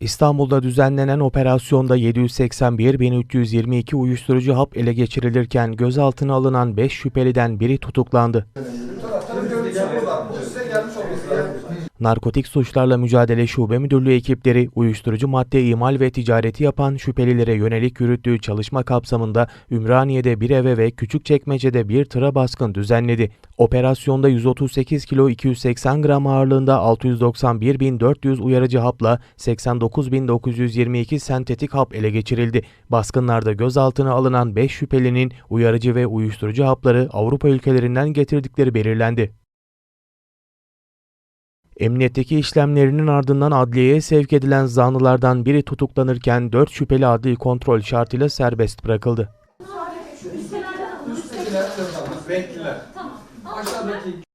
İstanbul'da düzenlenen operasyonda 781.322 uyuşturucu hap ele geçirilirken gözaltına alınan 5 şüpheliden biri tutuklandı. Narkotik Suçlarla Mücadele Şube Müdürlüğü ekipleri uyuşturucu madde imal ve ticareti yapan şüphelilere yönelik yürüttüğü çalışma kapsamında Ümraniye'de bir eve ve Küçükçekmece'de bir tıra baskın düzenledi. Operasyonda 138 kilo 280 gram ağırlığında 691.400 uyarıcı hapla 89.922 sentetik hap ele geçirildi. Baskınlarda gözaltına alınan 5 şüphelinin uyarıcı ve uyuşturucu hapları Avrupa ülkelerinden getirdikleri belirlendi. Emniyetteki işlemlerinin ardından adliyeye sevk edilen zanlılardan biri tutuklanırken 4 şüpheli adli kontrol şartıyla serbest bırakıldı. Üsttekiler, üsttekiler, bekliler. Aşağıdaki